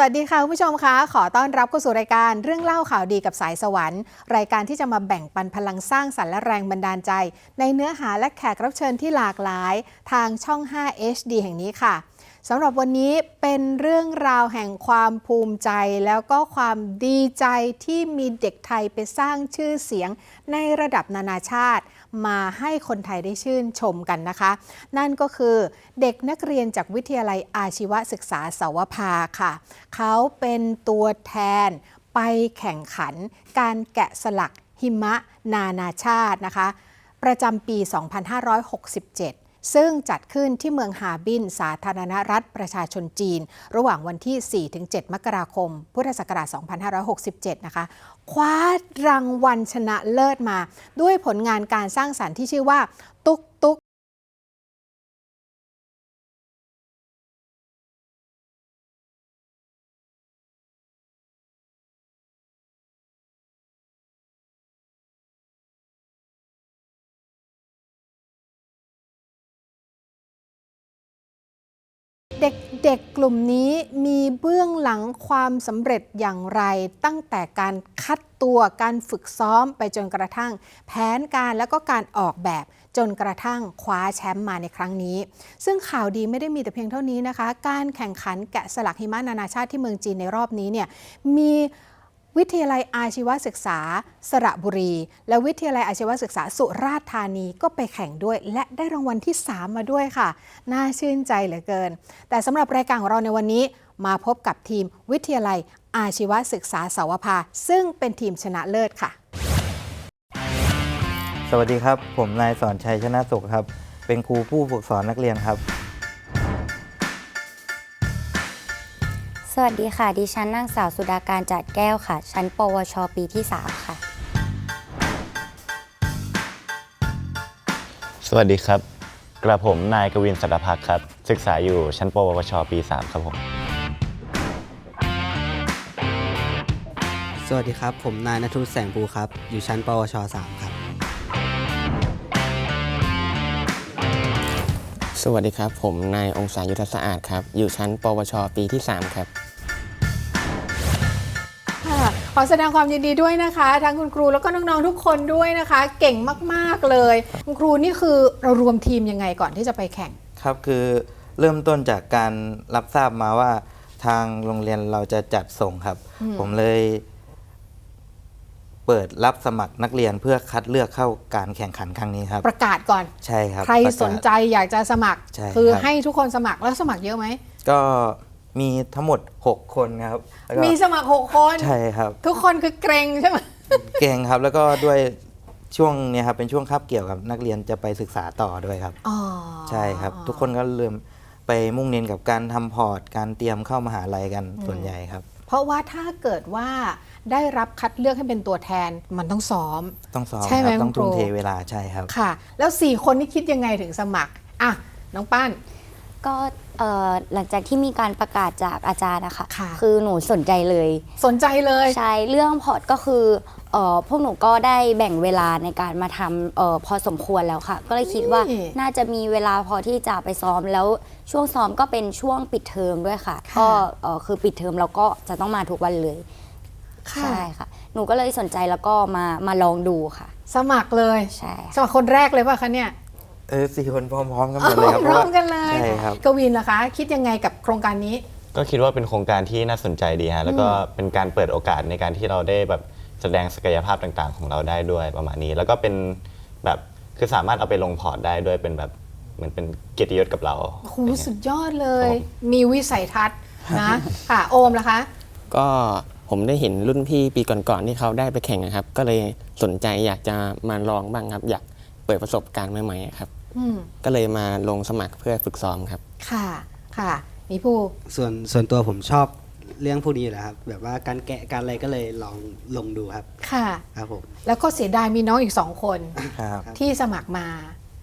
วัสดีค่ะคุณผู้ชมคะขอต้อนรับเข้าสู่รายการเรื่องเล่าข่าวดีกับสายสวรรค์ รายการที่จะมาแบ่งปันพลังสร้างสรรค์และแรงบันดาลใจ ในเนื้อหาและแขกรับเชิญที่หลากหลาย ทางช่อง 5 HD แห่งนี้ค่ะสำหรับวันนี้เป็นเรื่องราวแห่งความภูมิใจ แล้วก็ความดีใจที่มีเด็กไทยไปสร้างชื่อเสียงในระดับนานาชาติ มาให้คนไทยได้ชื่นชมกันนะคะ นั่นก็คือเด็กนักเรียนจากวิทยาลัยอาชีวศึกษาสาวภาค่ะ เขาเป็นตัวแทนไปแข่งขันการแกะสลักหิมะนานาชาตินะคะ ประจำปี 2567 ซึ่งจัดขึ้นที่เมืองฮาบิน สาธารณรัฐประชาชนจีน ระหว่างวันที่ 4-7 มกราคม พุทธศักราช 2567 นะคะ คว้ารางวัลชนะเลิศมา ด้วยผลงานการสร้างสรรค์ที่ชื่อว่า ตุ๊กตุ๊ก เด็กๆกลุ่มนี้มีเบื้องหลังความสำเร็จอย่างไร ตั้งแต่การคัดตัวการฝึกซ้อมไปจนกระทั่ง แผนการแล้วก็การออกแบบจนกระทั่งคว้าแชมป์มาในครั้งนี้ ซึ่งข่าวดีไม่ได้มีแต่เพียงเท่านี้นะคะ การแข่งขันแกะสลักหิมะนานาชาติที่เมืองจีนในรอบนี้เนี่ยมี วิทยาลัยอาชีวศึกษา สระบุรี และวิทยาลัยอาชีวศึกษาสุราษฎร์ธานีก็ไปแข่งด้วย และได้รางวัลที่ 3 มาด้วยค่ะ น่าชื่นใจเหลือเกิน แต่สำหรับรายการของเราในวันนี้ มาพบกับทีมวิทยาลัยอาชีวศึกษาสาวภา ซึ่งเป็นทีมชนะเลิศค่ะ สวัสดีครับ ผมนายสอนชัยชนะสุขครับ เป็นครูผู้ฝึกสอนนักเรียนครับ สวัสดีค่ะ ดิฉันนางสาวสุดาการจัดแก้วค่ะ ชั้นปวช ปีที่ 3 ค่ะ สวัสดีครับ กระผมนายกวินสัตพักดิ์ครับ ศึกษาอยู่ชั้นปวช ปี 3 ครับผม สวัสดีครับ ผมนายนทุศแสงภูครับ อยู่ชั้นปวช 3 ครับ สวัสดีครับ ผมนายองศายุทธสะอาดครับ อยู่ชั้น ปวช ปีที่ 3 ครับ ค่ะขอแสดงความยินดีด้วยนะคะ ทั้งคุณครูแล้วก็น้อง ๆ ทุกคนด้วยนะคะ เก่งมาก ๆ เลย คุณครูนี่คือเรารวมทีมยังไงก่อนที่จะไปแข่ง ครับคือเริ่มต้นจากการรับทราบมาว่าทางโรงเรียนเราจะจัดส่งครับอืมผมเลย เปิดรับสมัครนักเรียนเพื่อคัดเลือกเข้าการแข่งขันครั้งนี้ครับ ประกาศก่อน ใช่ครับใครประกาศสนใจอยากจะสมัคร ใช่คือครับให้ทุกคนสมัครแล้วสมัครเยอะไหม ก็มีทั้งหมด 6 คนครับแล้วก็มีสมัครหกคน ใช่ครับ ทุกคนคือเกรงใช่ไหม เก่งครับแล้วก็ด้วยช่วงเนี้ยครับเป็นช่วงคาบเกี่ยวกับนักเรียนจะไปศึกษาต่อด้วยครับ อ๋อใช่ครับ ทุกคนก็เริ่มไปมุ่งเน้นกับการทำพอร์ต การเตรียมเข้ามหาลัยกันส่วนใหญ่ครับ เพราะว่าถ้าเกิดว่า ได้รับคัดเลือกให้เป็นตัวแทนมันต้องซ้อม ต้องซ้อมใช่ไหมครับต้องคุณครูทุ่มเทเวลาใช่ครับ ค่ะ แล้ว 4 คนนี่คิดยังไงถึงสมัครอะน้องป้านก็เอ่อหลังจากที่มีการประกาศจากอาจารย์นะคะค่ะอหนูสนใจเลย สนใจเลย ใช่เรื่องพอร์ตก็คือเอ่อพวกหนูก็ได้แบ่งเวลาในการมาทำเอ่อพอสมควรแล้วค่ะ ก็เลยคิดว่านี่น่าจะมีเวลาพอที่จะไปซ้อมแล้วช่วงซ้อมก็เป็นช่วงปิดเทอมด้วยค่ะ ค่ะ ก็เอ่อคือปิดเทอมเราก็จะต้องมาทุกวันเลย ค่ะ ใช่ค่ะ หนูก็เลยสนใจแล้วก็มามาลองดูค่ะ สมัครเลยใช่สมัครคนแรกเลยป่ะคะเนี่ยเออสี่คนพร้อมๆกันหมดเลยครับพร้อมกันเลยใช่ครับ กวินล่ะคะ คิดยังไงกับโครงการนี้ ก็คิดว่าเป็นโครงการที่น่าสนใจดีฮะแล้วก็เป็นการเปิดโอกาสในการที่เราได้แบบแสดงศักยภาพต่างๆ ของเราได้ด้วยประมาณนี้ แล้วก็เป็นแบบคือสามารถเอาไปลงพอร์ตได้ด้วยเป็นแบบเหมือนเป็นเกียรติยศกับเรา โอ้โหอย่างเงี้ยสุดยอดเลย ครับผมมีวิสัยทัศน์นะ ค่ะ โอมล่ะคะ ก็ ผมได้เห็นรุ่นพี่ปีก่อนๆที่เขาได้ไปแข่งนะครับ ก็เลยสนใจอยากจะมาลองบ้างครับ อยากเปิดประสบการณ์ใหม่ๆครับอืมก็เลยมาลงสมัครเพื่อฝึกซ้อมครับ ค่ะค่ะมีผู้ส่วนส่วนตัวผมชอบเรื่องพวกนี้อยู่แล้วครับ แบบว่าการแกะการอะไรก็เลยลองลงดูครับ ค่ะครับผมแล้วก็เสียดายมีน้องอีกสองคนครับที่สมัครมา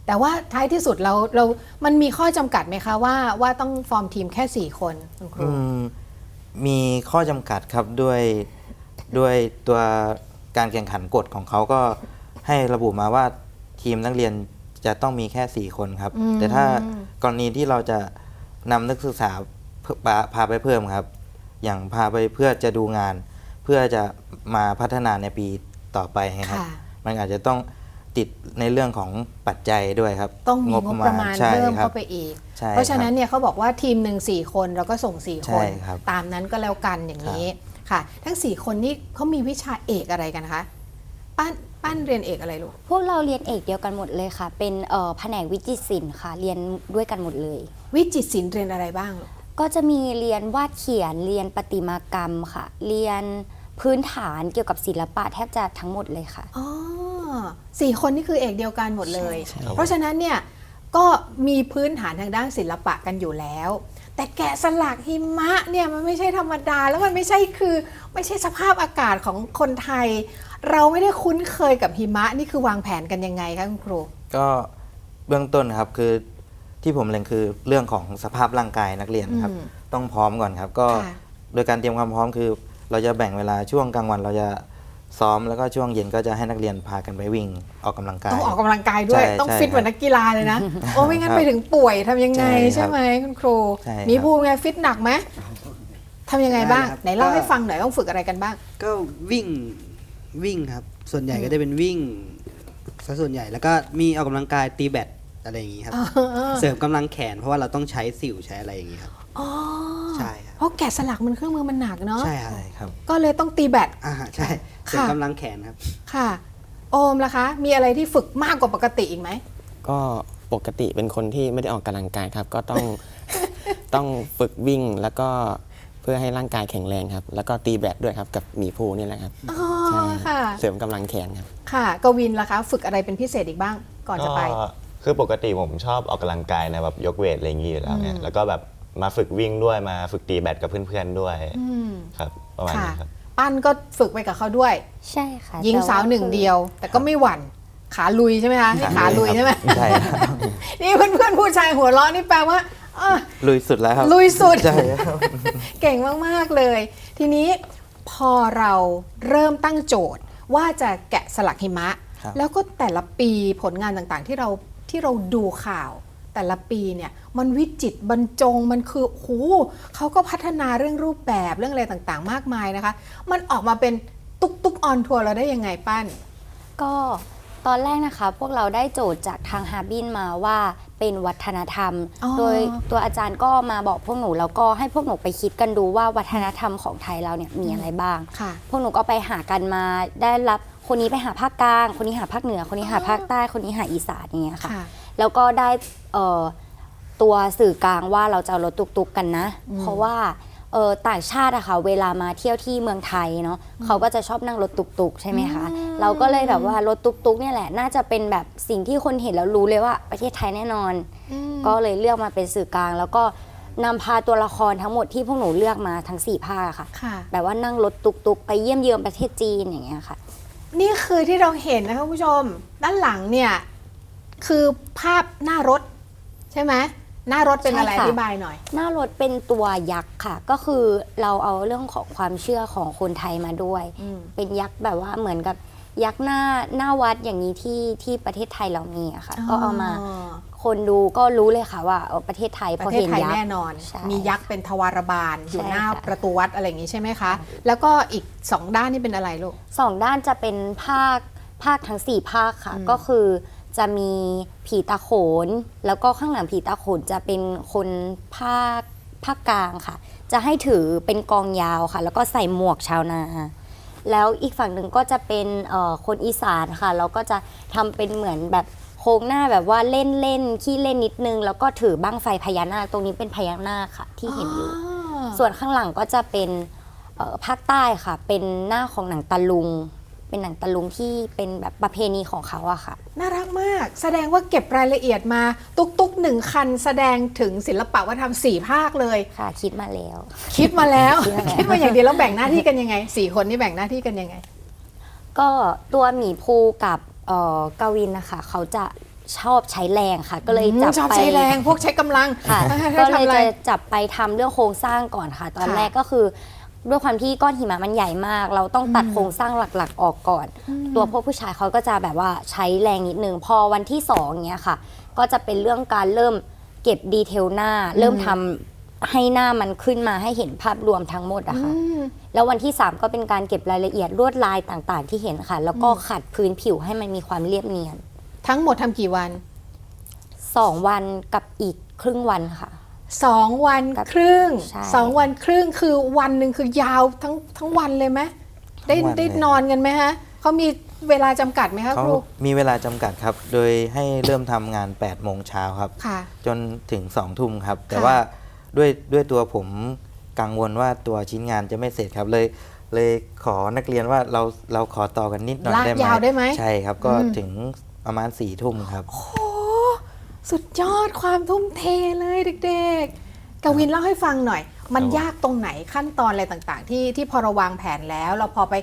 แต่ว่าท้ายที่สุดเราเรามันมีข้อจำกัดไหมคะว่าว่าต้องฟอร์มทีมแค่ 4 คนคุณครูอื มมีข้อจำกัดครับด้วยด้วยตัวการแข่งขันกฎของเขาก็ให้ระบุมาว่าทีมนักเรียนจะต้องมีแค่ 4 คนครับ อืม แต่ถ้ากรณีที่เราจะนำนักศึกษาเพิ่มพาพาไปเพิ่มครับ อย่างพาไปเพื่อจะดูงาน เพื่อจะมาพัฒนาในปีต่อไปครับ ค่ะ มันอาจจะต้อง ติดในเรื่องของปัจจัยด้วยครับ ต้องมีงบประมาณใช่เพิ่มครับเข้าไปอีกใช่เพราะฉะนั้นคบเนี่ยเขาบอกว่าทีมหนึ่งสี่คนเราก็ส่งสี่คใช่นครับตามนั้นก็แล้วกันอย่างนี้ค่ะ ทั้งสี่คนนี่เขามีวิชาเอกอะไรกันคะป้านป้านเรียนเอกอะไรลูก พวกเราเรียนเอกเดียวกันหมดเลยค่ะ เป็นเอ่อแผนกวิจิตรศิลป์ค่ะ เรียนด้วยกันหมดเลย วิจิตรศิลป์เรียนอะไรบ้างลูกก็จะมีเรียนวาดเขียน เรียนประติมากรรมค่ะ เรียน พื้นฐานเกี่ยวกับศิลปะแทบจะทั้งหมดเลยค่ะ อ๋อสี่คนนี่คือเอกเดียวกันหมดเลยใช่เพราะฉะนั้นเนี่ยก็มีพื้นฐานทางด้านศิลปะกันอยู่แล้ว แต่แกะสลักหิมะเนี่ยมันไม่ใช่ธรรมดา แล้วมันไม่ใช่คือไม่ใช่สภาพอากาศของคนไทย เราไม่ได้คุ้นเคยกับหิมะนี่คือวางแผนกันยังไงคะคุณครู ก็เบื้องต้นครับคือที่ผมเล็งคือเรื่องของสภาพร่างกายนักเรียนครับอืมต้องพร้อมก่อนครับ ก็ค่ะโดยการเตรียมความพร้อมคือ เราจะแบ่งเวลาช่วงกลางวันเราจะซ้อมแล้วก็ช่วงเย็นก็จะให้นักเรียนพากันไปวิ่งออกกำลังกาย ต้องออกกำลังกายด้วย ใช่ต้องใช่ฟิตเหมือนนักกีฬาเลยนะ โอ้ไม่งั้นครับไปถึงป่วยทำยังไงใช่ครับใช่ไหมคุณครู ใช่ครับ มีภูมิไงฟิตหนักไหมทำยังไงบ้าง ได้ครับไหนเล่าก็ ให้ฟังหน่อยต้องฝึกอะไรกันบ้าง ก็วิ่งวิ่งครับ ส่วนใหญ่ก็จะเป็นวิ่งซะส่วนใหญ่แล้วก็มีออกกำลังกายตีแบดอะไรอย่างนี้ครับ เสริมกำลังแขนเพราะว่าเราต้องใช้สิวใช้อะไรอย่างนี้ครับ อ๋อใช่ครับเพราะแกะสลักมันเครื่องมือมันหนักเนาะใช่ครับใช่ครับก็เลยต้องตีแบต อ่าใช่เสริมกำลังแขนครับ ค่ะ โอมล่ะคะ มีอะไรที่ฝึกมากกว่าปกติอีกไหม ก็ปกติเป็นคนที่ไม่ได้ออกกำลังกายครับ ก็ต้อง ต้องฝึกวิ่งแล้วก็เพื่อให้ร่างกายแข็งแรงครับ แล้วก็ตีแบดด้วยครับกับหมีภูนี่แหละครับอ๋อใช่ค่ะ เสริมกำลังแขนครับ ค่ะ กวินล่ะคะ ฝึกอะไรเป็นพิเศษอีกบ้างก่อนจะไปก็คือปกติผมชอบออกกำลังกายในแบบยกเวทอะไรอย่างงี้อยู่แล้วเนี่อืยมแล้วก็แบบ มาฝึกวิ่งด้วยมาฝึกตีแบดกับเพื่อนๆด้วยอืมครับ ประมาณค่ะนี้ครับ ปั้นก็ฝึกไปกับเขาด้วย ใช่ค่ะยิงแต่สาวหนึ่งคือเดียว แต่ก็ไม่หวั่นขาลุยใช่ไหมคะนี่ขาลุยใช่ไหมใช่ครับนี่เพื่อนๆผู้ชายหัวเราะนี่แปลว่าเออลุยสุดแล้วครับลุยสุด ใช่ครับ เก่งมาก ๆ เลย ทีนี้พอเราเริ่มตั้งโจทย์ว่าจะแกะสลักหิมะ ครับ แล้วก็แต่ละปีผลงานต่างๆ ที่เราที่เราดูข่าว แต่ละปีเนี่ยมันวิจิตรบรรจงมันคือโหเขาก็พัฒนาเรื่องรูปแบบเรื่องอะไรต่างๆ มากมายนะคะ มันออกมาเป็นตุกตุกออนทัวร์เราได้ยังไงปั้น ก็ตอนแรกนะคะ พวกเราได้โจทย์จากทางฮาร์บินมาว่าเป็นวัฒนธรรมอ๋อโดยตัวอาจารย์ก็มาบอกพวกหนูแล้วก็ให้พวกหนูไปคิดกันดูว่าวัฒนธรรมของไทยเราเนี่ยมีอะไรบ้างค่ะพวกหนูก็ไปหากันมาได้รับคนนี้ไปหาภาคกลาง คนนี้หาภาคเหนือ คนนี้หาภาคใต้ คนนี้หาอีสานอย่างเงี้ยค่ะค่ะ แล้วก็ได้เอ่อตัวสื่อกลางว่าเราจะเอารถตุกๆกันนะอืมเพราะว่าเอ่อต่างชาติอะค่ะเวลามาเที่ยวที่เมืองไทยเนาะเขาก็จะชอบนั่งรถตุกๆ ใช่ไหมคะเราก็เลยแบบว่ารถตุกๆเนี่ยแหละน่าจะเป็นแบบสิ่งที่คนเห็นแล้วรู้เลยว่าประเทศไทยแน่นอน ก็เลยเลือกมาเป็นสื่อกลาง แล้วก็นำพาตัวละครทั้งหมดที่พวกหนูเลือกมาทั้งสี่ภาคอะค่ะ ค่ะ แบบว่านั่งรถตุกๆ ไปเยี่ยมเยือนประเทศจีนอย่างเงี้ยค่ะ นี่คือที่เราเห็นนะคะคุณผู้ชม ด้านหลังเนี่ย คือภาพหน้ารถใช่ไหมหน้ารถเป็นอะไรใช่อค่ะ ธิบายหน่อย หน้ารถเป็นตัวยักษ์ค่ะ ก็คือเราเอาเรื่องของความเชื่อของคนไทยมาด้วย อืม เป็นยักษ์แบบว่าเหมือนกับยักษ์หน้าหน้าวัดอย่างนี้ที่ที่ประเทศไทยเรามีอะค่ะ ก็เอามาคนดูก็รู้เลยค่ะว่าเออประเทศไทยปพอระเทศเห็นไทยยักษ์แน่นอน ใช่มียักษ์เป็นทวารบาลอยู่ใช่หน้าค่ะ ประตูวัดอะไรอย่างนี้ใช่ไหมคะ แล้วก็อีกสองด้านนี่เป็นอะไรลูก สองด้านจะเป็นภาคภาคทั้งสี่ภาคค่ะ อืมก็คือ จะมีผีตาโขน แล้วก็ข้างหลังผีตาโขนจะเป็นคนภาคภาคกลางค่ะ จะให้ถือเป็นกองยาวค่ะ แล้วก็ใส่หมวกชาวนา แล้วอีกฝั่งหนึ่งก็จะเป็นเอ่อคนอีสานค่ะ แล้วก็จะทำเป็นเหมือนแบบโครงหน้าแบบว่าเล่นเล่นๆขี้เล่นนิดนึง แล้วก็ถือบ้างไฟพญานาคตรงนี้เป็นพญานาคค่ะ ที่เห็นอยู่ ส่วนข้างหลังก็จะเป็นเอ่อภาคใต้ค่ะ เป็นหน้าของหนังตะลุง เป็นหนังตะลุงที่เป็นแบบประเพณีของเขาอะค่ะ น่ารักมาก แสดงว่าเก็บรายละเอียดมา ตุกตุกหนึ่งคัน แสดงถึงศิลปะวัฒนธรรมสี่ภาคเลย ค่ะ คิดมาแล้ว คิดมาแล้ว คิดมาแล้วคิดมาอย่างเดียวแล้วแบ่งหน้าที่กันยังไงสี่คนนี่แบ่งหน้าที่กันยังไง ก็ตัวหมีภูกับเอ่อกวินนะคะเขาจะชอบใช้แรงค่ะ ก็เลยจับชอบไปใช้แรงพวกใช้กำลังค่ะให้ก็เลยทำอะไรจะจับไปทำเรื่องโครงสร้างก่อนค่ะ ตอนค่ะแรกก็คือ ด้วยความที่ก้อนหิมะมันใหญ่มาก เราต้องตัดโครงสร้างหลักๆออกก่อน ตัวพวกผู้ชายเขาก็จะแบบว่าใช้แรงนิดนึงพอวันที่สองเนี้ยค่ะ ก็จะเป็นเรื่องการเริ่มเก็บดีเทลหน้า เริ่มทำให้หน้ามันขึ้นมาให้เห็นภาพรวมทั้งหมดอะค่ะ แล้ววันที่ 3 ก็เป็นการเก็บรายละเอียดลวดลายต่างๆ ที่เห็นค่ะ แล้วก็ขัดพื้นผิวให้มันมีความเรียบเนียน ทั้งหมดทำกี่วัน 2 วันกับอีกครึ่งวันค่ะ สองวันกับครึ่งใช่ สองวันครึ่งคือวันหนึ่งคือยาวทั้งทั้งวันเลยไหมได้ทั้งวันได้เลย นอนกันไหมฮะเขามีเวลาจำกัดไหมคะเขาครูมีเวลาจำกัดครับ โดยให้เริ่มทำงาน8โมงเช้าครับ ค่ะ จนถึง2ทุ่มครับ แต่ค่ะว่าด้วยด้วยตัวผมกังวลว่าตัวชิ้นงานจะไม่เสร็จครับเลย เลยขอนักเรียนว่าเราเราขอต่อกันนิดหน่อยลากได้ไหมยาวได้ไหม ใช่ครับ ก็อืมถึงประมาณ4ี่ทุ่มครับ โอ้ สุดยอดความทุ่มเทเลยเด็กๆ กวินเล่าให้ฟังหน่อย มันครับผมยากตรงไหนขั้นตอนอะไรต่างๆ ที่ที่พอเราวางแผนแล้ว เราพอไป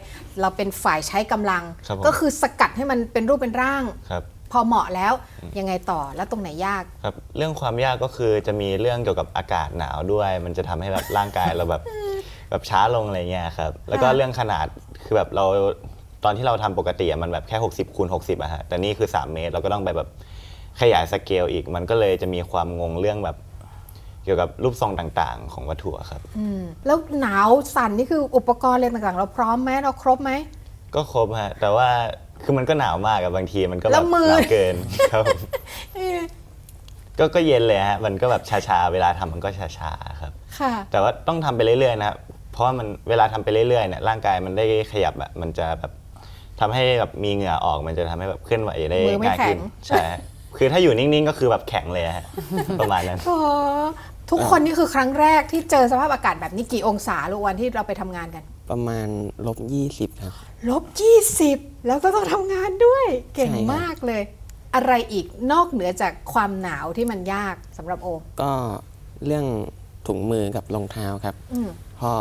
เราเป็นฝ่ายใช้กำลัง ครับผม ก็คือสกัดให้มันเป็นรูปเป็นร่าง ครับ พอเหมาะแล้วยังไงต่อแล้วตรงไหนยาก ครับเรื่องความยากก็คือจะมีเรื่องเกี่ยวกับอากาศหนาวด้วย มันจะทำให้แบบร่างกายเราแบบแบบช้าลงอะไรเงี้ยครับ แล้วก็ค่ะ เรื่องขนาดคือแบบเราตอนที่เราทำปกติอะมันแบบแค่ 60คูณ60อะฮะแต่นี่คือ 3 เมตร เราก็ต้องไปแบบ ขยายสเกลอีก มันก็เลยจะมีความงงเรื่องแบบเกี่ยวกับรูปทรงต่างๆ ของวัตถุอะครับ อืมแล้วหนาวสั่นนี่คืออุปกรณ์อะไรต่างๆ เราพร้อมไหมเราครบไหม ก็ครบฮะ แต่ว่าคือมันก็หนาวมากอะบางทีมันก็แบแล้บวมือ หนาวเกินครับผมก็ก็เย็นเลยฮะ มันก็แบบชาๆ เวลาทำมันก็ชาๆครับ ค่ะ แต่ว่าต้องทำไปเรื่อยๆนะครับ เพราะว่ามันเวลาทำไปเรื่อยๆเนี่ยร่างกายมันได้ขยับอะมันจะแบบทำให้แบบมีเหงื่อออก มันจะทำให้แบบเคลื่อนไหวได้มือไม่ง่ายขึ้นแข็ง ใช่ คือถ้าอยู่นิ่งๆ ก็คือแบบแข็งเลยฮะ ประมาณนั้น โอ้ทุกคนนี่คือครั้งแรกที่เจอสภาพอากาศแบบนี้กี่องศาลูกวันที่เราไปทำงานกัน ประมาณลบยี่สิบครับ ลบยี่สิบแล้วก็ต้องทำงานด้วย เก่งใช่ครับ มากเลย อะไรอีกนอกเหนือจากความหนาวที่มันยากสำหรับโอม ก็เรื่องถุงมือกับรองเท้าครับ อืม พอ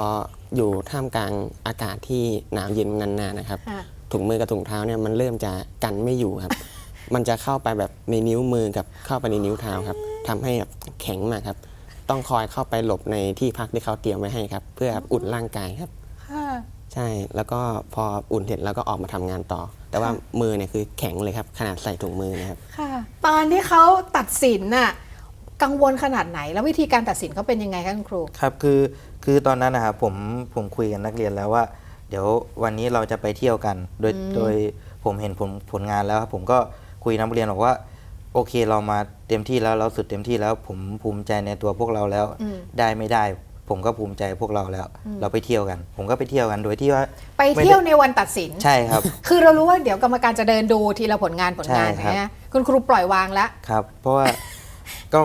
อยู่ท่ามกลางอากาศที่หนาวเย็นนานๆนะครับ ค่ะ ถุงมือกับถุงเท้าเนี่ยมันเริ่มจะกันไม่อยู่ครับ มันจะเข้าไปแบบในนิ้วมือกับเข้าไปในนิ้วเท้าครับทำให้แบบแข็งมากครับ ต้องคอยเข้าไปหลบในที่พักที่เขาเตรียมไว้ให้ครับ เพื่ออุ่นร่างกายครับ ค่ะ ใช่ แล้วก็พออุ่นเสร็จแล้วก็ออกมาทำงานต่อ แต่ว่ามือเนี่ยคือแข็งเลยครับ ขนาดใส่ถุงมือนะครับ ค่ะ ตอนที่เขาตัดสินน่ะกังวลขนาดไหน แล้ววิธีการตัดสินเขาเป็นยังไงคะคุณครู ครับคือคือตอนนั้นนะครับผมผมคุยกับนักเรียนแล้วว่า เดี๋ยววันนี้เราจะไปเที่ยวกัน โดยโดยผมเห็นผลผลงานแล้วครับผมก็ คุยนักเรียนบอกว่าโอเคเรามาเต็มที่แล้วเราสุดเต็มที่แล้ว ผมภูมิใจในตัวพวกเราแล้วอืมได้ไม่ได้ ผมก็ภูมิใจพวกเราแล้ว เราไปเที่ยวกัน ผมก็ไปเที่ยวกันโดยที่ว่า ไปม่ด้เที่ยวในวันตัดสินใช่ครับ คือเรารู้ว่าเดี๋ยวกรรมการจะเดินดูทีละผลงานผลงานใช่ใช่ครับไหมคุณครูปล่อยวางแล้วครับ เพราะว่าก็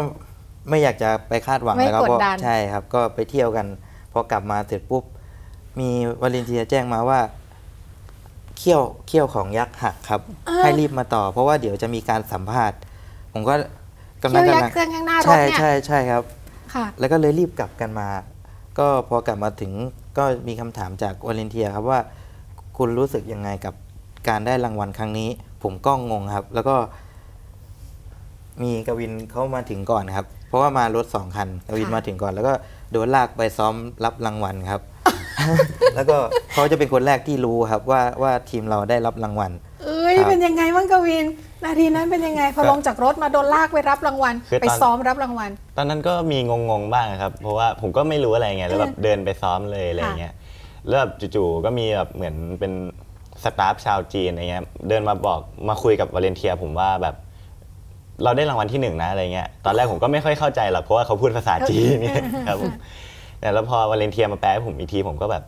ไม่อยากจะไปคาดหวังไม่แล้วครับกดเพราะดันใช่ครับ ก็ไปเที่ยวกันพอกลับมาเสร็จปุ๊บมีวาเลนเทียแจ้งมาว่า เขี้ยวเขี้ยวของยักษ์หักครับให้รีบมาต่อ เพราะว่าเดี๋ยวจะมีการสัมภาษณ์ ผมก็กำลัเที่งยวยักกำลังษ์เครื่องข้างหน้ารถใช่เนี่ยใช่ใช่ครับ ค่ะ แล้วก็เลยรีบกลับกันมา ก็พอกลับมาถึงก็มีคำถามจากวาเลนเทียครับว่าคุณรู้สึกยังไงกับการได้รางวัลครั้งนี้ ผมก็งงครับ แล้วก็ มีกวินเขามาถึงก่อนครับ เพราะว่ามารถสองคันกวินค่ะ มาถึงก่อน แล้วก็โดนลากไปซ้อมรับรางวัลครับ แล้วก็เขาจะเป็นคนแรกที่รู้ครับว่าว่าทีมเราได้รับรางวัล เอ้ยครับ เป็นยังไงบ้างกวิน นาทีนั้นเป็นยังไง พอลงจากรถมาโดนลากไปรับรางวัล คือตอน ไปซ้อมรับรางวัล ตอนนั้นก็มีงงๆบ้างครับ เพราะว่าผมก็ไม่รู้อะไรไงแล้วแบบเดินไปซ้อมเลยอะไรเงี้ยแล้วแบบจู่ๆก็มีแบบเหมือนเป็นสตาฟชาวจีนอะไรเงี้ยเดินมาบอกมาคุยกับวาเลนเทียผมว่าแบบ เราได้รางวัลที่หนึ่งนะอะไรเงี้ยตอนแรกผมก็ไม่ค่อยเข้าใจหรอกเพราะว่าเขาพูดภาษาจีนเนี่ยครับผม แต่แล้วพอวาเลนเทียมาแปลให้ผมอีกทีผมก็แบบ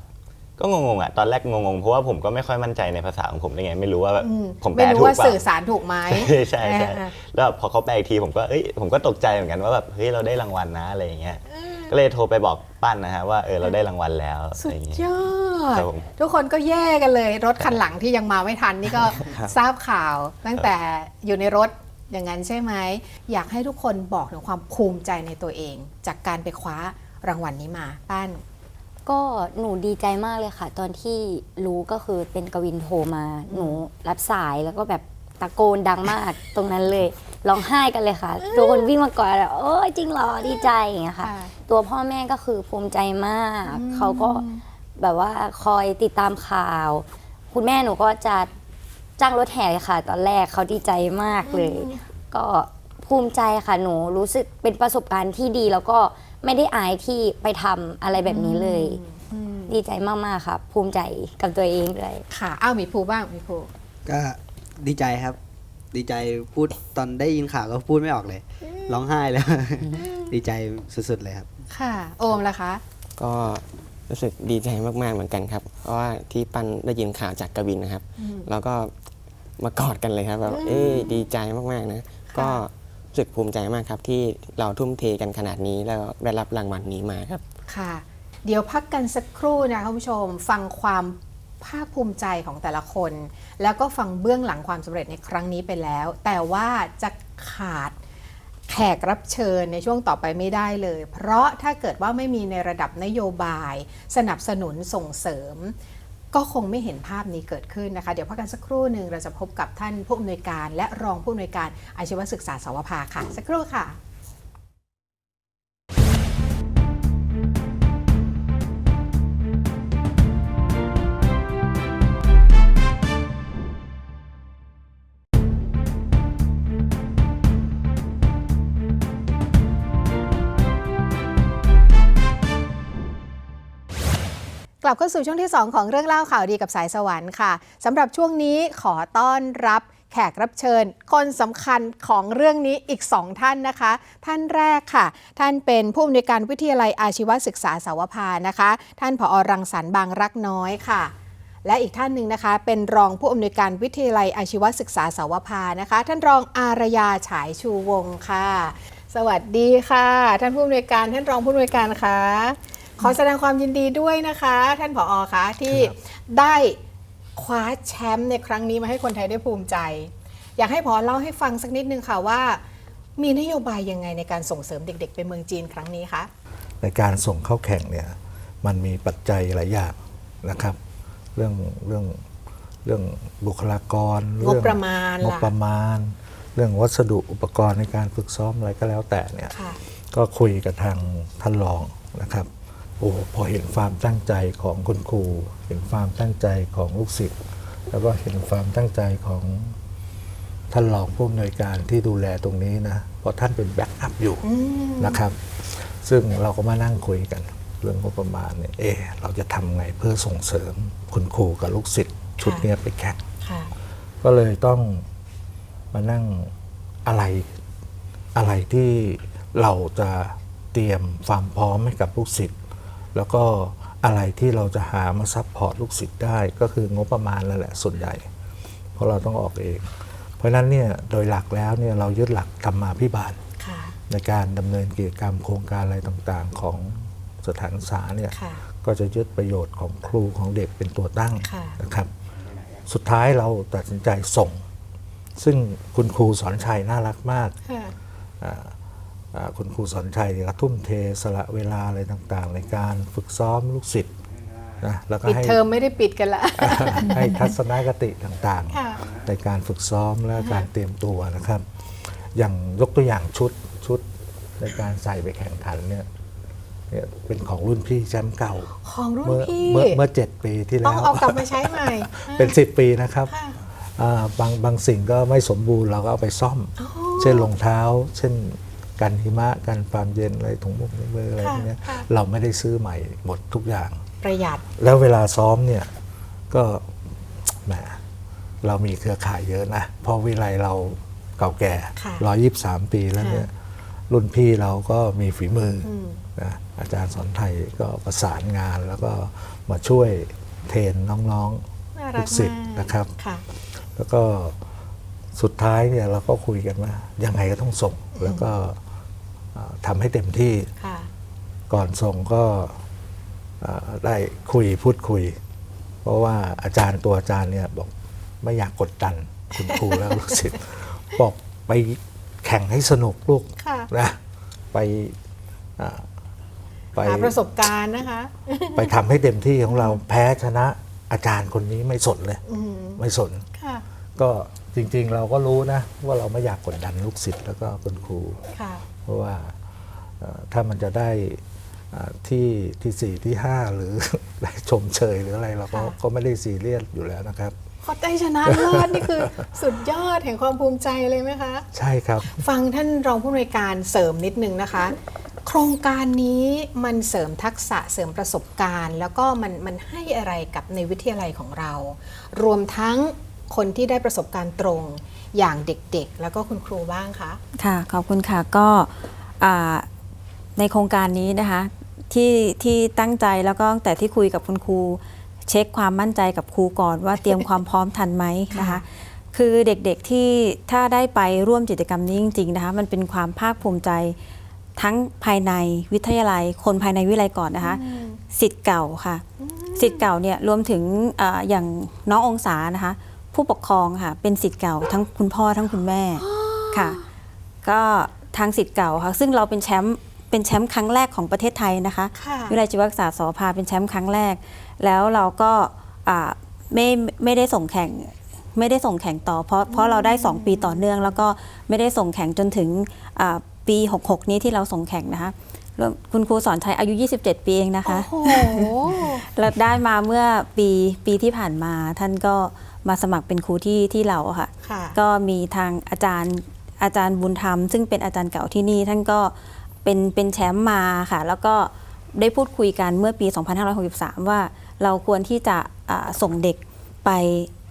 ก็งงๆอะตอนแรกงงๆเพราะว่าผมก็ไม่ค่อยมั่นใจในภาษาของผมได้ไงไม่รู้ว่าแบบอืมผมแปลไม่รู้ถูกว่าเปล่าสื่อสารถูกไหม ใช่ใช่ใช่อ่า แล้วพอเขาแปลอีกทีผมก็เอ้ยผมก็ตกใจเหมือนกันว่าแบบเฮ้ยเราได้รางวัลนะอะไรอย่างเงี้ยก็เลยโทรไปบอกปั้นนะฮะว่าเออเราได้รางวัลแล้วสุอะไรดอย่างเงี้ย ยอด ครับผมทุกคนก็แย่กันเลย รถคันหลังที่ยังมาไม่ทันนี่ก็ทราบข่าว ตั้งแต่อยู่ในรถอย่างนั้นใช่ไหม อยากให้ทุกคนบอกถึงความภูมิใจในตัวเอง จากการไปคว้า รางวัลนี้มาป้านก็หนูดีใจมากเลยค่ะ ตอนที่รู้ก็คือเป็นกวินโทรมา หนูรับสายแล้วก็แบบตะโกนดังมากตรงนั้นเลยร้องไห้กันเลยค่ะทุกคนวิ่งมากอดแบบโอ้ยจริงเหรอดีใจอย่างเงี้ยค่ะค่ะ ตัวพ่อแม่ก็คือภูมิใจมาก เขาก็แบบว่าคอยติดตามข่าว คุณแม่หนูก็จะจ้างรถแห่ค่ะ ตอนแรกเขาดีใจมากเลย ก็ภูมิใจค่ะหนูรู้สึกเป็นประสบการณ์ที่ดีแล้วก็ ไม่ได้อายที่ไปทำอะไรแบบนี้เลย ดีใจมาก ๆค่ะภูมิใจกับตัวเองด้วย ค่ะอ้าวหมีภูบ้างหมีภูก็ดีใจครับ ดีใจพูดตอนได้ยินข่าวก็พูดไม่ออกเลย ร้องไห้แล้ว ดีใจสุดๆเลยครับ ค่ะ โอมล่ะคะ ก็รู้สึกดีใจมากๆเหมือนกันครับ เพราะว่าที่ปันได้ยินข่าวจากกวินนะครับ แล้วก็มากอดกันเลยครับแบบเอ้ยดีใจมากๆนะ ก็ รู้สึกภูมิใจมากครับที่เราทุ่มเทกันขนาดนี้แล้วได้รับรางวัลนี้มาครับค่ะ เดี๋ยวพักกันสักครู่นะคุณผู้ชม ฟังความภาคภูมิใจของแต่ละคน แล้วก็ฟังเบื้องหลังความสำเร็จในครั้งนี้ไปแล้ว แต่ว่าจะขาดแขกรับเชิญในช่วงต่อไปไม่ได้เลย เพราะถ้าเกิดว่าไม่มีในระดับนโยบาย สนับสนุนส่งเสริม ก็คงไม่เห็นภาพนี้เกิดขึ้นนะคะ เดี๋ยวพักกันสักครู่หนึ่งเราจะพบกับท่านผู้อำนวยการ และรองผู้อำนวยการอาชีวศึกษาสวภาค่ะ สักครู่ค่ะ กลับเข้าสู่ช่วงที่ 2 ของเรื่องเล่าข่าวดีกับสายสวรรค์ค่ะสำหรับช่วงนี้ขอต้อนรับแขกรับเชิญ คนสำคัญของเรื่องนี้อีก 2 ท่านนะคะ ท่านแรกค่ะ ท่านเป็นผู้อำนวยการวิทยาลัยอาชีวศึกษาสาวพานะคะ ท่านผอรังสรรค์บางรักน้อยค่ะ และอีกท่านหนึ่งนะคะ เป็นรองผู้อำนวยการวิทยาลัยอาชีวศึกษาสาวพานะคะ ท่านรองอารยาฉายชูวงค่ะ สวัสดีค่ะ ท่านผู้อำนวยการท่านรองผู้อำนวยการค่ะ ขอแสดงความยินดีด้วยนะคะ ท่านผอคะที่ได้คว้าแชมป์ในครั้งนี้มาให้คนไทยได้ภูมิใจ อยากให้ผอเล่าให้ฟังสักนิดนึงค่ะว่า มีนโยบายยังไงในการส่งเสริมเด็ก ๆ ไปเมืองจีนครั้งนี้คะในการส่งเข้าแข่งเนี่ยมันมีปัจจัยหลายอย่างนะครับ เรื่องเรื่องเรื่องบุคลากรงเรื่บประมาณงบล่ะประมาณ เรื่องวัสดุอุปกรณ์ในการฝึกซ้อมอะไรก็แล้วแต่เนี่ยค่ะก็คุยกับทางท่านรองนะครับ โอ้พอเห็นความตั้งใจของคุณครู เห็นความตั้งใจของลูกศิษย์แล้วก็เห็นความตั้งใจของท่านรองผู้อำนวยการที่ดูแลตรงนี้นะเพราะท่านเป็นแบ็กอัพอยู่นะครับ ซึ่งเราก็มานั่งคุยกัน เรื่องงบประมาณเนี่ยเออเราจะทำไงเพื่อส่งเสริมคุณครูกับลูกศิษย์ชุดเนี้ยไปแข่งค่ะก็เลยต้องมานั่งอะไรอะไรที่เราจะเตรียมความพร้อมให้กับลูกศิษย์ แล้วก็อะไรที่เราจะหามาซัพพอร์ตลูกศิษย์ได้ก็คืองบประมาณนั่นแหละส่วนใหญ่ เพราะเราต้องออกเอง เพราะฉะนั้นเนี่ยโดยหลักแล้วเนี่ยเรายึดหลักธรรมาภิบาลค่ะในการดำเนินกิจกรรมโครงการอะไรต่างๆของสถานศึกษาเนี่ยค่ะก็จะยึดประโยชน์ของครูของเด็กเป็นตัวตั้งค่ะนะครับ สุดท้ายเราตัดสินใจส่ง ซึ่งคุณครูสอนชัยน่ารักมาก ค่ะอ่าอ่าคุณครูสอนชัยเนี่ยก็ทุ่มเทสละเวลาอะไรต่างๆ ในการฝึกซ้อมลูกศิษย์นะแล้วก็ปิดให้เทอมไม่ได้ปิดกันละ ให้ทัศนคติต่างค่ะๆในการฝึกซ้อมและการเตรียมตัวนะครับ อย่างยกตัวอย่างชุดชุดในการใส่ไปแข่งขันเนี่ยเนี่ยเป็นของรุ่นพี่แชมป์เก่า ของรุ่นเมื่อพี่เมื่อเมื่อเจ็ดปีที่ต้แล้องวเอากลับมาใช้ใหม่ เป็นสิบปีนะครับค่ะอ่าบางบางสิ่งก็ไม่สมบูรณ์เราก็เอาไปซ่อม เช่นรองเท้า เช่น กันหิมะกันความเย็นอะไรถุงมือมืออะไรพวกเนี้ยค่ะเราไม่ได้ซื้อใหม่หมดทุกอย่าง ประหยัด แล้วเวลาซ้อมเนี่ยก็แหมเรามีเครือข่ายเยอะนะเพราะวิไลเราเก่าแก่ค่ะร้อยยิบสามปีแล้วเนี่ยรุ่นพี่เราก็มีฝีมืออมนะอาจารย์สอนไทยก็ประสานงานแล้วก็มาช่วยเทรนน้องน่าๆรัลูกกศิษย์มากนะครับค่ะแล้วก็สุดท้ายเนี่ยเราก็คุยกันว่ายังไงก็ต้องส่งแล้วก็เอ่อ ทำให้เต็มที่ค่ะก่อนส่งก็เอ่อได้คุยพูดคุย เพราะว่าอาจารย์ตัวอาจารย์เนี่ยบอกไม่อยากกดดันคุณครูและลูกศิษย์บอกไปแข่งให้สนุกลูกค่ะนะไปอ่าไปหาประสบการณ์นะคะ ไปทำให้เต็มที่ของเราแพ้ชนะอาจารย์คนนี้ไม่สนเลยอืมไม่สนค่ะก็จริงๆ เราก็รู้นะ ว่าเราไม่อยากกดดันลูกศิษย์แล้วก็คุณครูค่ะ เพราะว่าเอ่อถ้ามันจะได้อ่าที่ที่สี่ที่ห้าหรือได้ชมเชยหรืออะไรเราก็ค่ะก็ไม่ได้ซีเรียสอยู่แล้วนะครับเขาได้ชนะเลิศนี่คือสุดยอดแห่งความภูมิใจเลยไหมคะ ใช่ครับ ฟังท่านรองผู้อำนวยการเสริมนิดนึงนะคะ โครงการนี้มันเสริมทักษะเสริมประสบการณ์ แล้วก็มันมันให้อะไรกับในวิทยาลัยของเรา รวมทั้ง คนที่ได้ประสบการณ์ตรงอย่างเด็กๆ แล้วก็คุณครูบ้างคะค่ะ ขอบคุณค่ะก็อ่าในโครงการนี้นะคะที่ที่ตั้งใจแล้วก็ตั้งแต่ที่คุยกับคุณครู เช็คความมั่นใจกับครูก่อนว่าเตรียมความพร้อมทันไหมนะคะ คือเด็กๆที่ถ้าได้ไปร่วมกิจกรรมนี้จริงๆนะคะมันเป็นความภาคภูมิใจทั้งภายในวิทยาลัย คนภายในวิทยาลัยก่อนนะคะสิทธิ์เก่าค่ะสิทธิ์เก่าเนี่ยรวมถึงอาอย่างน้ององศานะคะ ผู้ปกครองค่ะเป็นสิทธิ์เก่าทั้งคุณพ่อทั้งคุณแม่ค่ะ ก็ทางสิทธิ์เก่าค่ะซึ่งเราเป็นแชมป์เป็นแชมป์ครั้งแรกของประเทศไทยนะคะค่ะวิทยาลัยชีวศึกษาสอพาเป็นแชมป์ครั้งแรก แล้วเราก็อ่าไม่ไม่ได้ส่งแข่งไม่ได้ส่งแข่งต่อเพราะเพราะเราได้ 2 ปีต่อเนื่อง แล้วก็ไม่ได้ส่งแข่งจนถึงอ่าปี 66 นี้ที่เราส่งแข่งนะคะรวมคุณครูสอนชัยอายุ 27 ปีเองนะคะ โอ้โห แล้วได้มาเมื่อปีปีที่ผ่านมาท่านก็ มาสมัครเป็นครูที่ที่เราอะค่ะ ค่ะ ก็มีทางอาจารย์อาจารย์บุญธรรม ซึ่งเป็นอาจารย์เก่าที่นี่ ท่านก็เป็นเป็นแชมป์มาค่ะ แล้วก็ได้พูดคุยกันเมื่อปี 2563 ว่าเราควรที่จะอ่าส่งเด็กไป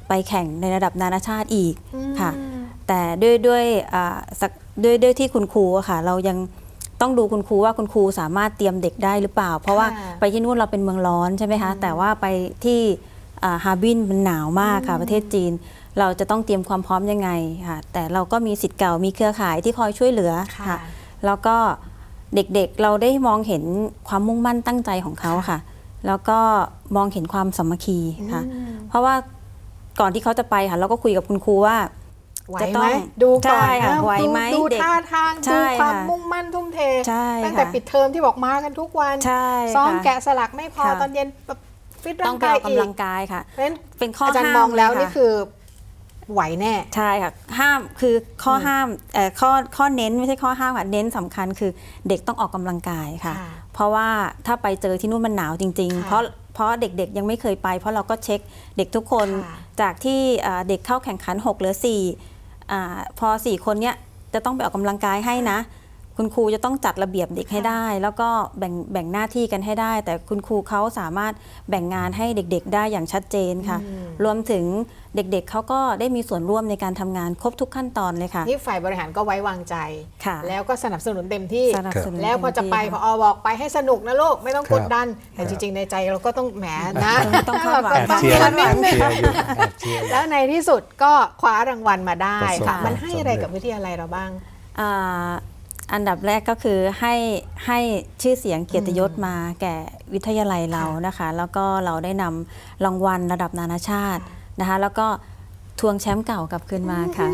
ไปแข่งในระดับนานาชาติอีกค่ะ แต่ด้วยด้วยอ่าสักด้วยด้วยที่คุณครูอะค่ะ เรายังต้องดูคุณครูว่าคุณครูสามารถเตรียมเด็กได้หรือเปล่า เพราะว่าค่ะ ไปที่นู่นเราเป็นเมืองร้อนใช่ไหมคะแต่ว่าไปที่ ฮาร์บินมันหนาวมากค่ะประเทศจีน เราจะต้องเตรียมความพร้อมยังไงค่ะแต่เราก็มีสิทธิ์เก่ามีเครือข่ายที่คอยช่วยเหลือค่ะค่ะแล้วก็เด็กๆเราได้มองเห็นความมุ่งมั่นตั้งใจของเขาค่ะ แล้วก็มองเห็นความสามัคคีค่ะ เพราะว่าก่อนที่เขาจะไปค่ะเราก็คุยกับคุณครูว่าไหวจะต้ไหมองดูก่อนใช่ค่ะนะไหวไหมดูเด็กท่าทางใช่ดูความค่ะมุ่งมั่นทุ่มเทใช่ตั้งแต่ค่ะปิดเทอมที่บอกมากันทุกวันใช่ซ้อมค่ะแกะสลักไม่พอค่ะตอนเย็นแบบ ฟิตต้ร่าองงไปกายออกอีกำกลังกายค่ะ เพราะฉะนั้นเป็นข้ออาจารย์ห้ามมองแล้วเลยค่ะ นี่คือไหวแน่ ใช่ค่ะห้ามคือข้อห้ามเอ่อข้อข้อเน้นไม่ใช่ข้อห้ามค่ะเน้นสำคัญคือเด็กต้องออกกำลังกายค่ะ ค่ะเพราะว่าถ้าไปเจอที่นู่นมันหนาวจริงค่ะๆเพราะเพราะเด็กๆยังไม่เคยไป เพราะเราก็เช็คเด็กทุกคนค่ะจากที่อ่าเด็กเข้าแข่งขัน 6 หรือ4อ่าพอ 4 คนเนี้ยจะต้องไปออกกำลังกายให้นะ คุณครูจะต้องจัดระเบียบเด็กให้ได้ แล้วก็แบ่งแบ่งหน้าที่กันให้ได้ แต่คุณครูเขาสามารถแบ่งงานให้เด็กๆ ได้อย่างชัดเจนค่ะ รวมถึงเด็กๆเขาก็ได้มีส่วนร่วมในการทำงานครบทุกขั้นตอนเลยค่ะที่ฝ่ายบริหารก็ไว้วางใจค่ะแล้วก็สนับสนุนเต็มที่สนับสนุนแล้วพอจะไปเต็มพที่อบอกไปให้สนุกนะลูกไม่ต้องครับกดดันแต่จริงๆในใจเราก็ต้องแหมนะต้องคาดหวังแอบเชียร์ราก็แอต้อบงเชียร์อยู่แอบเชียร์อยู่แล้วในที่สุดก็คว้ารางวัลมาได้ประสบค่ะความมันให้อะไรสำเร็จกับวิทยาลัยเราบ้าง อันดับแรกก็คือให้ให้ชื่อเสียงเกียรติยศมาแก่วิทยาลัยเรานะคะ แล้วก็เราได้นำรางวัลระดับนานาชาตินะคะ แล้วก็ ทวงแชมป์เก่ากลับคืนมาค่ะ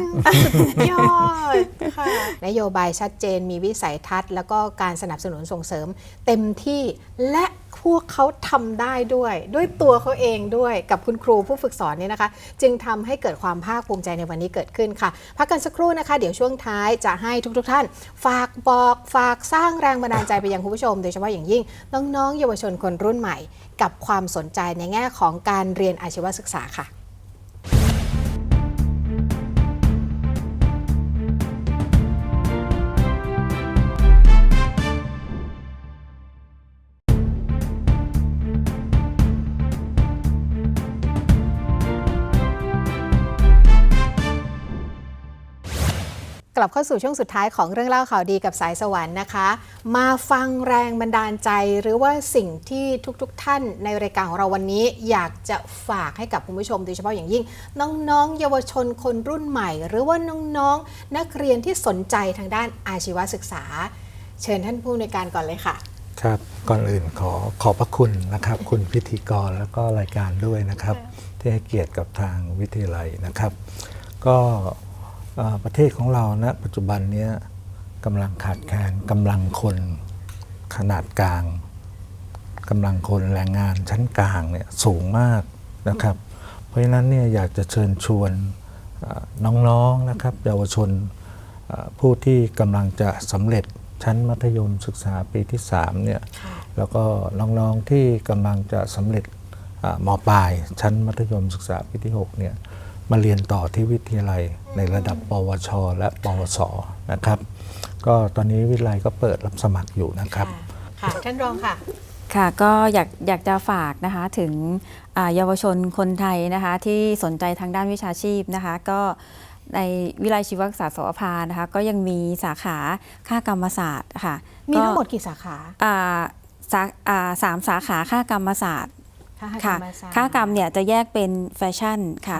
ยอดค่ะนโยบายชัดเจนมีวิสัยทัศน์ แล้วก็การสนับสนุนส่งเสริมเต็มที่และพวกเขาทำได้ด้วย ด้วยตัวเขาเองด้วยกับคุณครูผู้ฝึกสอนเนี่ยนะคะ จึงทำให้เกิดความภาคภูมิใจในวันนี้เกิดขึ้นค่ะ พักกันสักครู่นะคะ เดี๋ยวช่วงท้ายจะให้ทุกๆทท่าน ฝากบอกฝากสร้างแรงบันดาลใจไปยังคุณผู้ชม โดยเฉพาะอย่างยิ่ง น้องๆ เยาวชนคนรุ่นใหม่ กับความสนใจในแง่ของการเรียนอาชีวศึกษาค่ะ ลับเข้าสู่ช่วงสุดท้ายของเรื่องเล่าข่าวดีกับสายสวรรค์นะคะ มาฟังแรงบันดาลใจหรือว่าสิ่งที่ทุกๆทท่านในรายการของเราวันนี้อยากจะฝากให้กับคุณผู้ชม โดยเฉพาะอย่างยิ่ง น้องๆ เยาวชนคนรุ่นใหม่ หรือว่าน้องๆ นักเรียนที่สนใจทางด้านอาชีวศึกษา เชิญท่านผู้ในวยการก่อนเลยค่ะครับก่อนอื่นขอขอบพระคุณนะครับ คุณพิธีกรแล้วก็รายการด้วยนะครับ ที่ให้เกียรติกับทางวิทยาลัยนะครับ ก็ ประเทศของเราณปัจจุบันเนี้ยกำลังขาดแคลนกำลังคนขนาดกลางกำลังคนแรงงานชั้นกลางเนี่ยสูงมากนะครับ เพราะฉะนั้นเนี่ยอยากจะเชิญชวนเอ่อน้องๆนะครับเยาวชนเอ่อผู้ที่กำลังจะสำเร็จชั้นมัธยมศึกษาปีที่3เนี่ยแล้วก็น้องๆที่กำลังจะสำเร็จอ่ามปลายชั้นมัธยมศึกษาปีที่6เนี่ย มาเรียนต่อที่วิทยาลัยในระดับ ปวช และปวสนะครับ ก็ตอนนี้วิทยาลัยก็เปิดรับสมัครอยู่นะครับ ค่ะท่านรองค่ะ ค่ะก็อยากอยากจะฝากนะคะถึงอ่าเยาวชนคนไทยนะคะที่สนใจทางด้านวิชาชีพนะคะ ก็ในวิไลยชีวศึกษาสวภานะคะก็ยังมีสาขาค่ากรรมศาสตร์ค่ะมีทั้งหมดก็กี่สาขาอ่าสาอ่าสามสาขาค่ากรรมศาสตร์ค่าค่ะกรรมศาสตร์ค่ากรรมเนี่ยจะแยกเป็นแฟชั่นค่ะ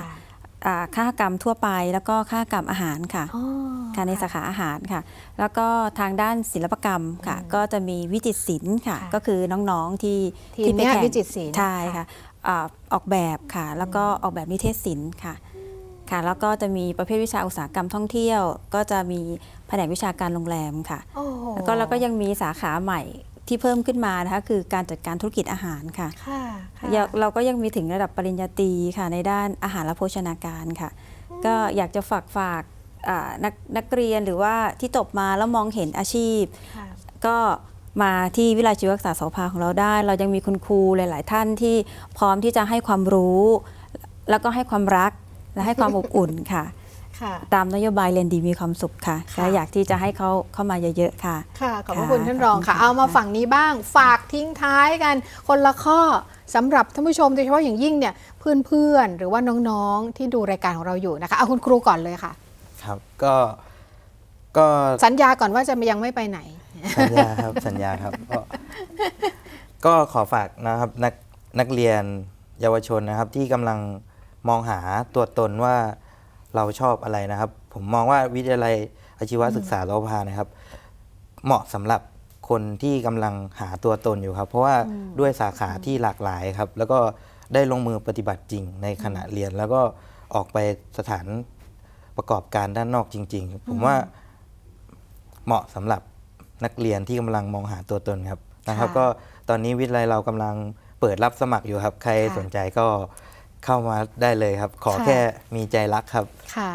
ค่ะอ่าค่ากรรมทั่วไป แล้วก็ค่ากรรมอาหารค่ะอ๋อค่ะในสาขาอาหารค่ะ แล้วก็ทางด้านศิลปกรรมค่ะ ก็จะมีวิจิตรศิลป์ค่ะค่ะก็คือน้องๆที่ทีมที่ไปเนี่ยแข่งวิจิตรศิลป์ใช่ค่ะค่ะอ่าออกแบบค่ะ แล้วก็ออกแบบนิเทศศิลป์ค่ะค่ะ แล้วก็จะมีประเภทวิชาอุตสาหกรรมท่องเที่ยว ก็จะมีแผนกวิชาการโรงแรมค่ะโอ้โหแล้วก็แล้วก็ยังมีสาขาใหม่ ที่เพิ่มขึ้นมานะคะคือการจัดการธุรกิจอาหารค่ะค่ะค่ะยังเราก็ยังมีถึงระดับปริญญาตรีค่ะในด้านอาหารและโภชนาการค่ะ ก็อยากจะฝากฝากอ่านักนักเรียนหรือว่าที่จบมาแล้วมองเห็นอาชีพ ค่ะก็มาที่วิทยาลัยชีวศึกษาโสภาของเราได้ เรายังมีคุณครูหลาย ๆ ท่านที่พร้อมที่จะให้ความรู้ แล้วก็ให้ความรักและให้ความอบอุ่นค่ะค่ะ ตามนโยบายเรียนดีมีความสุขค่ะค่ะและอยากที่จะให้เขาเข้ามาเยอะๆค่ะ ค่ะ ขอบพระค่ะคุณท่านรองค่ะขอบคุณค่ะ เอามาฝั่งนี้บ้าง ฝากทิ้งท้ายกัน คนละข้อสำหรับท่านผู้ชมโดยเฉพาะอย่างยิ่งเนี่ยเพื่อนๆหรือว่าน้องๆที่ดูรายการของเราอยู่นะคะเอาคุณครูก่อนเลยค่ะ ครับก็ก็สัญญาก่อนว่าจะยังไม่ไปไหน สัญญาครับสัญญาครับ ก็ก็ขอฝากนะครับนักนักเรียนเยาวชนนะครับ ที่กำลังมองหาตัวตนว่า เราชอบอะไรนะครับ ผมมองว่าวิทยาลัยอาชีวศึกษาโลภานะครับ เหมาะสำหรับคนที่กำลังหาตัวตนอยู่ครับ เพราะว่าด้วยสาขาที่หลากหลายครับ แล้วก็ได้ลงมือปฏิบัติจริงในขณะเรียน แล้วก็ออกไปสถานประกอบการด้านนอกจริง ๆ ผมว่าเหมาะสำหรับนักเรียนที่กำลังมองหาตัวตนครับนะครับค่ะก็ตอนนี้วิทยาลัยเรากำลังเปิดรับสมัครอยู่ครับ ใครค่ะสนใจก็ เข้ามาได้เลยครับ ขอค่ะ แค่มีใจรักครับ ค่ะ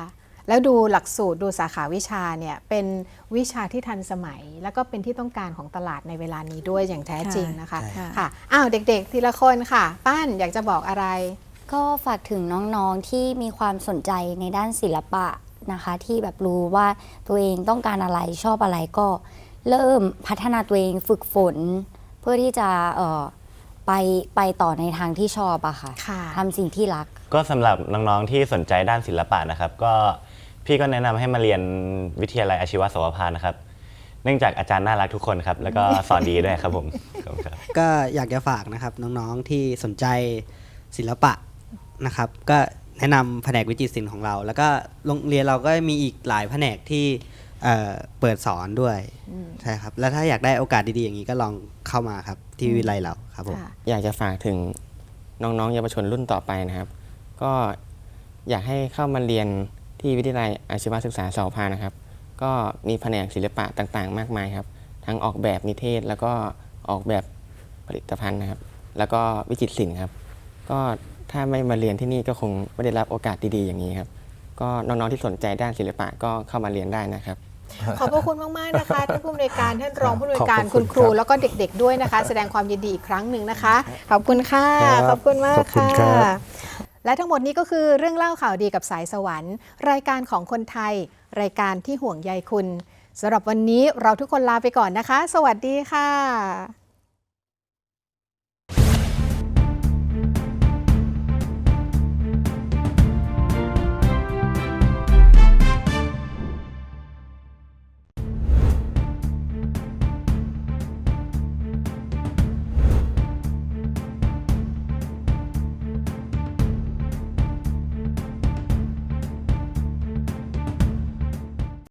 แล้วดูหลักสูตรดูสาขาวิชาเนี่ยเป็นวิชาที่ทันสมัย แล้วก็เป็นที่ต้องการของตลาดในเวลานี้ด้วยอย่างแท้จริงนะคะค่ะค่ะอ้าวเด็กๆ ทีละคนค่ะ ป้านอยากจะบอกอะไร ก็ฝากถึงน้องๆที่มีความสนใจในด้านศิลปะนะคะ ที่แบบรู้ว่าตัวเองต้องการอะไรชอบอะไรก็ เริ่มพัฒนาตัวเองฝึกฝน เพื่อที่จะเอ่อ ไปไปต่อในทางที่ชอบอะค่ะค่ะ ทำสิ่งที่รัก ก็สำหรับน้องๆที่สนใจด้านศิลปะนะครับ ก็พี่ก็แนะนำให้มาเรียนวิทยาลัยอาชีวะสวภานะครับ เนื่องจากอาจารย์น่ารักทุกคนครับ แล้วก็สอนดีด้วยครับผมขอบคุณครับ ก็อยากจะฝากนะครับน้องๆที่สนใจศิลปะนะครับ ก็แนะนำแผนกวิจิตรศิลป์ของเรา แล้วก็โรงเรียนเราก็มีอีกหลายแผนกที่ เอ่อเปิดสอนด้วยใช่ครับ แล้วถ้าอยากได้โอกาสดีๆอย่างนี้ก็ลองเข้ามาครับที่วิทยาลัยเราครับผมค่ะอยากจะฝากถึงน้องๆเยาวชนรุ่นต่อไปนะครับ ก็อยากให้เข้ามาเรียนที่วิทยาลัยอาชีวศึกษาสอพานะครับ ก็มีแผนกศิลปะต่างๆ มากมายครับ ทั้งออกแบบนิเทศแล้วก็ออกแบบผลิตภัณฑ์นะครับ แล้วก็วิจิตรศิลป์ครับ ก็ถ้าไม่มาเรียนที่นี่ก็คงไม่ได้รับโอกาสดีๆอย่างนี้ครับ ก็น้องๆที่สนใจด้านศิลปะก็เข้ามาเรียนได้นะครับ ขอบพระคุณมาก ๆ นะคะท่านผู้อำนวยการท่านรองผู้อำนวยการขอบคุคุณณครูครับแล้วก็เด็ก ๆ ด้วยนะคะ แสดงความยินดีอีกครั้งหนึ่งนะคะ ขอบคุณค่ะครับขอบคุณมากขอบคุณค่ะครับและทั้งหมดนี้ก็คือเรื่องเล่าข่าวดีกับสายสวรรค์ รายการของคนไทย รายการที่ห่วงใยคุณสำหรับวันนี้เราทุกคนลาไปก่อนนะคะ สวัสดีค่ะ